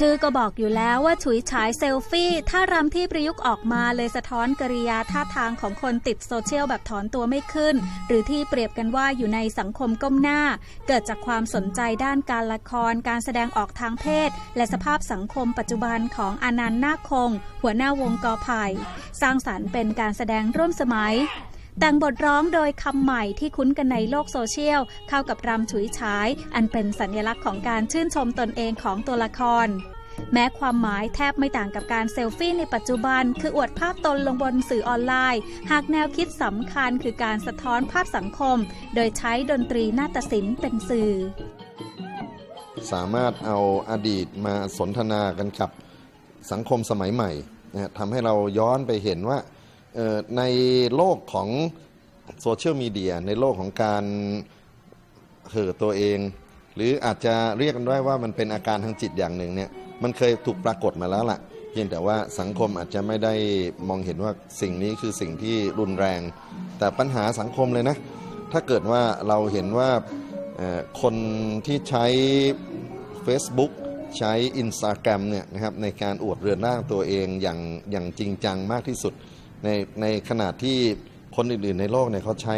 ชื่อก็บอกอยู่แล้วว่าฉุยฉายเซลฟี่ท่ารำที่ประยุกต์ออกมาเลยสะท้อนกริยาท่าทางของคนติดโซเชียลแบบถอนตัวไม่ขึ้น หรือที่เปรียบกันว่าอยู่ในสังคมก้มหน้า เกิดจากความสนใจด้านการละคร การแสดงออกทางเพศ และสภาพสังคมปัจจุบันของอนันต์นาคคงหัวหน้าวงกอไผ่สร้างสรรค์เป็นการแสดงร่วมสมัยแต่งบทร้องโดยคำใหม่ที่คุ้นกันในโลกโซเชียล เข้ากับรำฉุยฉาย อันเป็นสัญลักษณ์ของการชื่นชมตนเองของตัวละคร แม้ความหมายแทบไม่ต่างกับการเซลฟี่ในปัจจุบัน คืออวดภาพตนลงบนสื่อออนไลน์ หากแนวคิดสำคัญคือการสะท้อนภาพสังคม โดยใช้ดนตรีนาฏศิลป์เป็นสื่อ สามารถเอาอดีตมาสนทนากันกับสังคมสมัยใหม่นะทำให้เราย้อนไปเห็นว่าในโลกของโซเชียลมีเดียในโลกของการเห่อตัวเอง รืออาจจะเรียกกันได้ว่ามันเป็นอาการทางจิตอย่างหนึ่งเนี่ยมันเคยถูกปรากฏมาแล้วล่ะ เพียงแต่ว่าสังคมอาจจะไม่ได้มองเห็นว่าสิ่งนี้คือสิ่งที่รุนแรง แต่ปัญหาสังคมเลยนะ ถ้าเกิดว่าเราเห็นว่าคนที่ใช้ Facebook ใช้ Instagram เนี่ยนะครับในการอวดเรือนร่างตัวเองอย่างอย่างจริงจังมากที่สุด ในในขณะที่ คนอื่นๆในโลกเนี่ยเขาใช้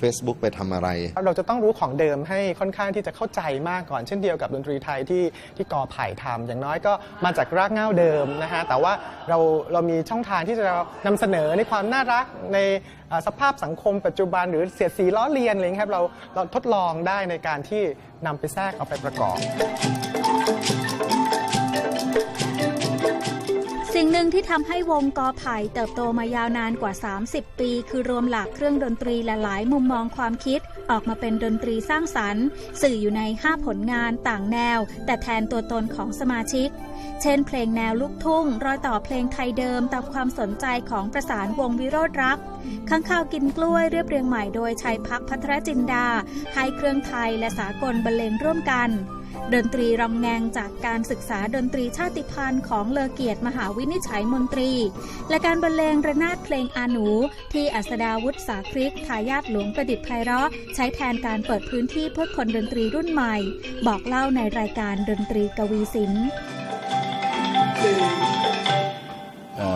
Facebook ไปทำอะไร เราจะต้องรู้ของเดิมให้ค่อนข้างที่จะเข้าใจมากก่อน เช่นเดียวกับดนตรีไทยที่ที่กอไผ่ทำอย่างน้อยก็มาจากรากเหง้าเดิมนะฮะแต่ว่าเราเรามีช่องทางที่จะนำเสนอในความน่ารักในสภาพสังคมปัจจุบันหรือเสียดสีล้อเลียนอะไรอย่างเงี้ยครับเราเราทดลองได้ในการที่นำไปแทรกเอาไปประกอบ นึ่งที่ทำให้วงกอไผ่เติบโตมายาวนานกว่า 30 ปี คือรวมหลากเครื่องดนตรีและหลายมุมมองความคิด ออกมาเป็นดนตรีสร้างสรรค์ สื่ออยู่ใน 5 ผลงานต่างแนว แต่แทนตัวตนของสมาชิก เช่น เพลงแนวลูกทุ่ง รอยต่อเพลงไทยเดิมตามความสนใจของประสานวงวิโรธรักข้างข่าวกินกล้วยเรียบเรียงใหม่โดยชัยพักพัทรจินดาให้เครื่องไทยและสากลบรรเลงร่วมกัน ดนตรีรำแงงจากการศึกษาดนตรีชาติพันธุ์ของเลอเกียรติมหาวินิจฉัยมนตรี และการบรรเลงระนาดเพลงอาหนู ที่อัสดาวุฒิสาคริกทายาทหลวงประดิษฐ์ไพเราะใช้แทนการเปิดพื้นที่เพื่อคนดนตรีรุ่นใหม่ บอกเล่าในรายการดนตรีกวีศิลป์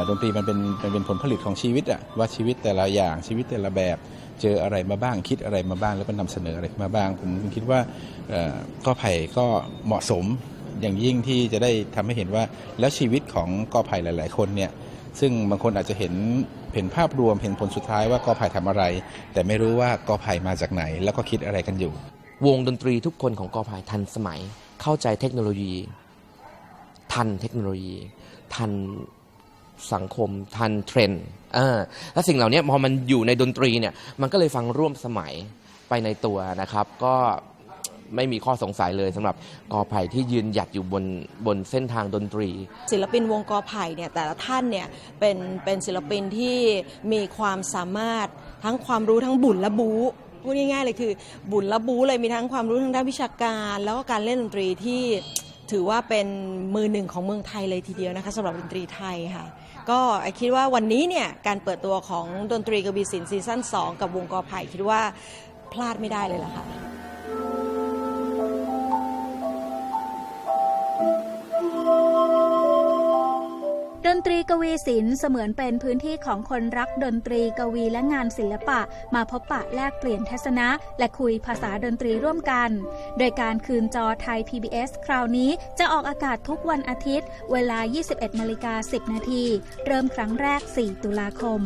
ดนตรีมันเป็นมันเป็นผลผลิตของชีวิตอะว่าชีวิตแต่ละอย่างชีวิตแต่ละแบบ เจออะไรมาบ้างคิดอะไรมาบ้างแล้วก็นำเสนออะไรมาบ้าง ผมคิดว่าเอ่อก็ไผ่ก็เหมาะสมอย่างยิ่งที่จะได้ทำให้เห็นว่าแล้วชีวิตของกอไผ่หลาย ๆ คนเนี่ยซึ่งบางคนอาจจะเห็นเห็นภาพรวมเห็นผลสุดท้ายว่ากอไผ่ทำอะไร แต่ไม่รู้ว่ากอไผ่มาจากไหน แล้วก็คิดอะไรกันอยู่ วงดนตรีทุกคนของกอไผ่ทันสมัย เข้าใจเทคโนโลยี ทันเทคโนโลยี ทัน สังคมทันเทรนด์และสิ่งเหล่านี้พอมันอยู่ในดนตรีเนี่ยมันก็เลยฟังร่วมสมัยไปในตัวนะครับ ก็ไม่มีข้อสงสัยเลยสำหรับกอไผ่ที่ยืนหยัดอยู่บนบนเส้นทางดนตรี ศิลปินวงกอไผ่เนี่ยแต่ละท่านเนี่ยเป็นเป็นศิลปินที่มีความสามารถทั้งความรู้ทั้งบุญและบูพูดง่ายๆเลยคือ บุญและบูเลยมีทั้งความรู้ทางด้านวิชาการ แล้วก็การเล่นดนตรีที่ถือว่าเป็นมือหนึ่งของเมืองไทยเลยทีเดียวนะคะสำหรับดนตรีไทยค่ะ ก็ไอคิดว่าวันนี้เนี่ยการเปิดตัวของดนตรีกบีศิลป์ซีซั่น2 กับวงกอไผ่คิดว่าพลาดไม่ได้เลยล่ะค่ะ ตรีกวีศิลป์เสมือนเป็นพื้นที่ของคนรักดนตรีกวีและงานศิลปะ มาพบปะแลกเปลี่ยนทัศนะ และคุยภาษาดนตรีร่วมกัน โดยการคืนจอไทย PBS คราวนี้จะออกอากาศทุกวันอาทิตย์ เวลา 21นาฬิกา10 นาที เริ่มครั้งแรก 4 ตุลาคม